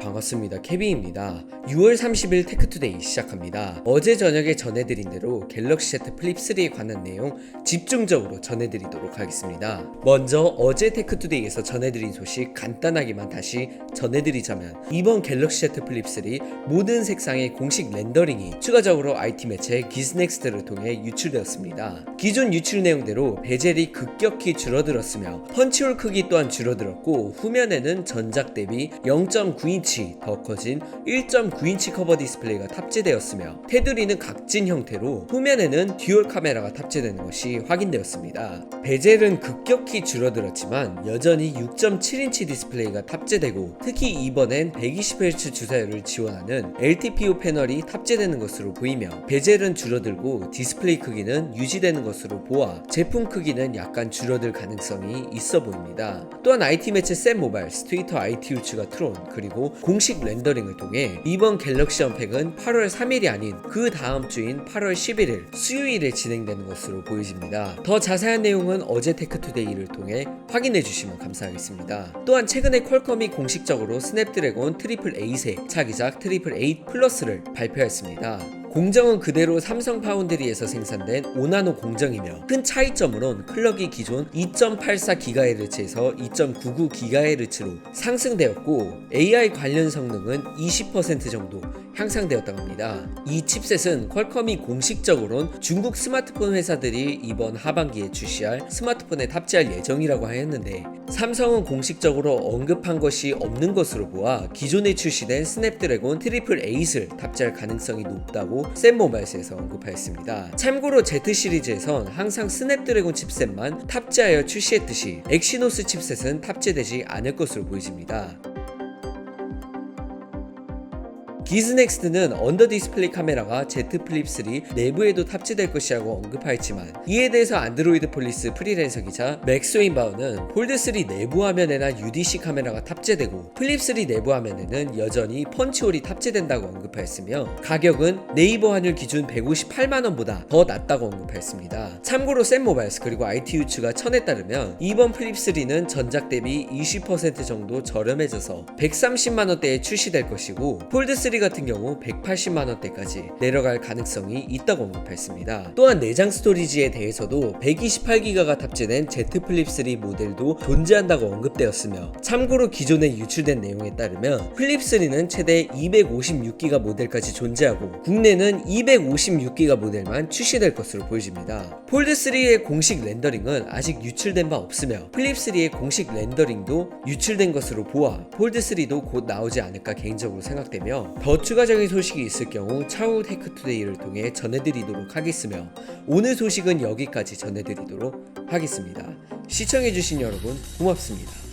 반갑습니다. 케빈입니다. 6월 30일 테크투데이 시작합니다. 어제 저녁에 전해드린 대로 갤럭시 Z 플립 3에 관한 내용 집중적으로 전해드리도록 하겠습니다. 먼저 어제 테크투데이에서 전해드린 소식 간단하게만 다시 전해드리자면 이번 갤럭시 Z 플립 3 모든 색상의 공식 렌더링이 추가적으로 IT 매체 기스넥스트를 통해 유출되었습니다. 기존 유출 내용대로 베젤이 급격히 줄어들었으며 펀치홀 크기 또한 줄어들었고 후면에는 전작 대비 0.9인치 더 커진 1.9인치 커버 디스플레이가 탑재되었으며 테두리는 각진 형태로 후면에는 듀얼 카메라가 탑재되는 것이 확인되었습니다. 베젤은 급격히 줄어들었지만 여전히 6.7인치 디스플레이가 탑재되고 특히 이번엔 120Hz 주사율을 지원하는 LTPO 패널이 탑재되는 것으로 보이며 베젤은 줄어들고 디스플레이 크기는 유지되는 것으로 보아 제품 크기는 약간 줄어들 가능성이 있어 보입니다. 또한 IT 매체 샘 모바일, 스트위터 IT 유츠가 트론 그리고 공식 렌더링을 통해 이번 갤럭시 언팩은 8월 3일이 아닌 그 다음 주인 8월 11일 수요일에 진행되는 것으로 보여집니다. 더 자세한 내용은 어제 테크투데이를 통해 확인해 주시면 감사하겠습니다. 또한 최근에 퀄컴이 공식적으로 스냅드래곤 트리플 8의 차기작 트리플 8 플러스를 발표했습니다. 공정은 그대로 삼성 파운드리에서 생산된 5나노 공정이며 큰 차이점으론 클럭이 기존 2.84GHz에서 2.99GHz로 상승되었고 AI 관련 성능은 20% 정도 향상되었다고 합니다. 이 칩셋은 퀄컴이 공식적으론 중국 스마트폰 회사들이 이번 하반기에 출시할 스마트폰에 탑재할 예정이라고 하였는데 삼성은 공식적으로 언급한 것이 없는 것으로 보아 기존에 출시된 스냅드래곤 트리플 8을 탑재할 가능성이 높다고 샘모바일스에서 언급하였습니다. 참고로 Z 시리즈에선 항상 스냅드래곤 칩셋만 탑재하여 출시했듯이 엑시노스 칩셋은 탑재되지 않을 것으로 보여집니다. 기즈넥스트는 언더 디스플레이 카메라가 Z 플립 3 내부에도 탑재될 것이라고 언급하였지만 이에 대해서 안드로이드 폴리스 프리랜서 기자 맥스웨인바우는 폴드 3 내부 화면에나 UDC 카메라가 탑재되고 플립 3 내부 화면에는 여전히 펀치홀이 탑재된다고 언급하였으며 가격은 네이버 환율 기준 158만 원보다 더 낮다고 언급하였습니다. 참고로 샘 모바일스 그리고 IT 유츠가 천에 따르면 이번 플립 3는 전작 대비 20% 정도 저렴해져서 130만 원대에 출시될 것이고 폴드 3 같은 경우 180만 원대까지 내려갈 가능성이 있다고 언급했습니다. 또한 내장 스토리지에 대해서도 128기가가 탑재된 Z 플립 3 모델도 존재한다고 언급되었으며 참고로 기존에 유출된 내용에 따르면 플립 3는 최대 256기가 모델까지 존재하고 국내는 256기가 모델만 출시될 것으로 보여집니다. 폴드 3의 공식 렌더링은 아직 유출된 바 없으며 플립 3의 공식 렌더링도 유출된 것으로 보아 폴드 3도 곧 나오지 않을까 개인적으로 생각되며 더 추가적인 소식이 있을 경우 차후 테크투데이를 통해 전해드리도록 하겠으며 오늘 소식은 여기까지 전해드리도록 하겠습니다. 시청해주신 여러분 고맙습니다.